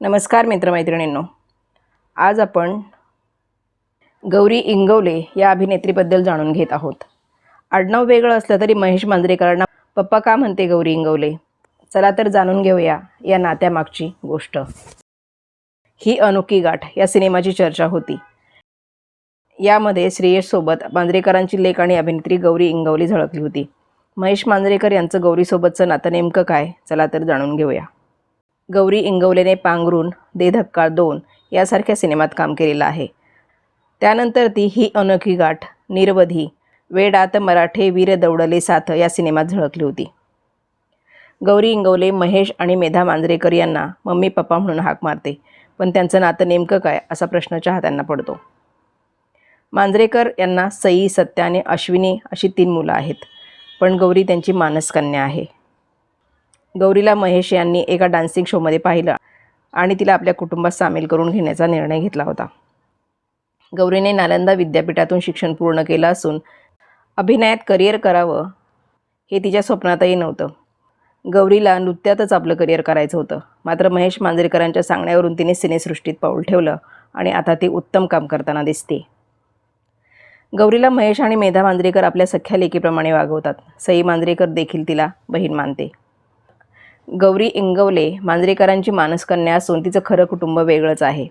नमस्कार मित्रमैत्रिणींनो. आज आपण गौरी इंगवले या अभिनेत्रीबद्दल जाणून घेत आहोत. आडनाव वेगळं असलं तरी महेश मांजरेकरांना पप्पा का म्हणते गौरी इंगवले? चला तर जाणून घेऊया या नात्यामागची गोष्ट. ही अनोखी गाठ या सिनेमाची चर्चा होती. यामध्ये श्रेयससोबत मांजरेकरांची लेख आणि अभिनेत्री गौरी इंगवली झळकली होती. महेश मांजरेकर यांचं गौरीसोबतचं नातं नेमकं काय? चला तर जाणून घेऊया. गौरी इंगवलेने पांघरून दे धक्का दोन यासारख्या सिनेमात काम केलेलं आहे. त्यानंतर ती ही अनोखी गाठ निर्वधी वेडात मराठे वीर दौडले साथ या सिनेमात झळकली होती. गौरी इंगवले महेश आणि मेधा मांजरेकर यांना मम्मी पप्पा म्हणून हाक मारते पण त्यांचं नातं नेमकं काय असा प्रश्न चाहत्यांना पडतो. मांजरेकर यांना सई सत्या आणि अश्विनी अशी तीन मुलं आहेत पण गौरी त्यांची मानसकन्या आहे. गौरीला महेश यांनी एका डान्सिंग शोमध्ये पाहिलं आणि तिला आपल्या कुटुंबात सामील करून घेण्याचा निर्णय घेतला होता. गौरीने नालंदा विद्यापीठातून शिक्षण पूर्ण केलं असून अभिनयात करिअर करावं हे तिच्या स्वप्नातही नव्हतं. गौरीला नृत्यातच आपलं करिअर करायचं होतं. मात्र महेश मांजरेकरांच्या सांगण्यावरून तिने सिनेसृष्टीत पाऊल ठेवलं आणि आता ती उत्तम काम करताना दिसते. गौरीला महेश आणि मेधा मांजरेकर आपल्या सख्या लेकीप्रमाणे वागवतात. सई मांजरेकर देखील तिला बहीण मानते. गौरी इंगवले मांजरेकरांची मानसकन्या असून तिचं खरं कुटुंब वेगळंच आहे.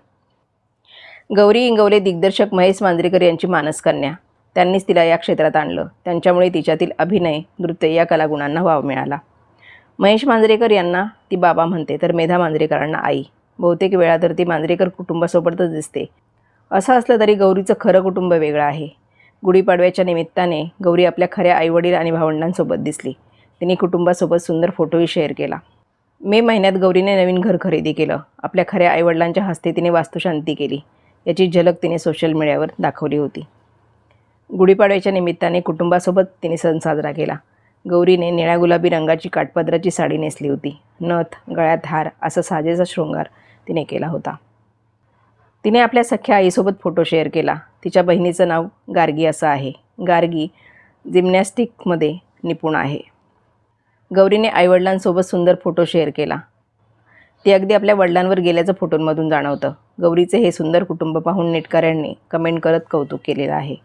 गौरी इंगवले दिग्दर्शक महेश मांजरेकर यांची मानसकन्या. त्यांनीच तिला या क्षेत्रात आणलं. त्यांच्यामुळे तिच्यातील अभिनय नृत्य या कलागुणांना वाव मिळाला. महेश मांजरेकर यांना ती बाबा म्हणते तर मेधा मांजरेकरांना आई. बहुतेक वेळा तर ती मांजरेकर कुटुंबासोबतच दिसते. असं असलं तरी गौरीचं खरं कुटुंब वेगळं आहे. गुढीपाडव्याच्या निमित्ताने गौरी आपल्या खऱ्या आईवडील आणि भावंडांसोबत दिसली. तिने कुटुंबासोबत सुंदर फोटोही शेअर केला. मे महिन्यात गौरीने नवीन घर खरेदी केलं. आपल्या खऱ्या आईवडिलांच्या हस्ते तिने वास्तुशांती केली. याची झलक तिने सोशल मीडियावर दाखवली होती. गुढीपाडव्याच्या निमित्ताने कुटुंबासोबत तिने सण साजरा केला. गौरीने निळ्या गुलाबी रंगाची काठपदराची साडी नेसली होती. नथ गळ्यात हार असा साजेचा शृंगार तिने केला होता. तिने आपल्या सख्या आईसोबत फोटो शेअर केला. तिच्या बहिणीचं नाव गार्गी असं आहे. गार्गी जिम्नॅस्टिकमध्ये निपुण आहे. गौरीने आईवडिलांसोबत सुंदर फोटो शेअर केला. ते अगदी आपल्या वडिलांवर गेल्याचं फोटोंमधून जाणवतं. गौरीचे हे सुंदर कुटुंब पाहून नेटकऱ्यांनी कमेंट करत कौतुक केलेलं आहे.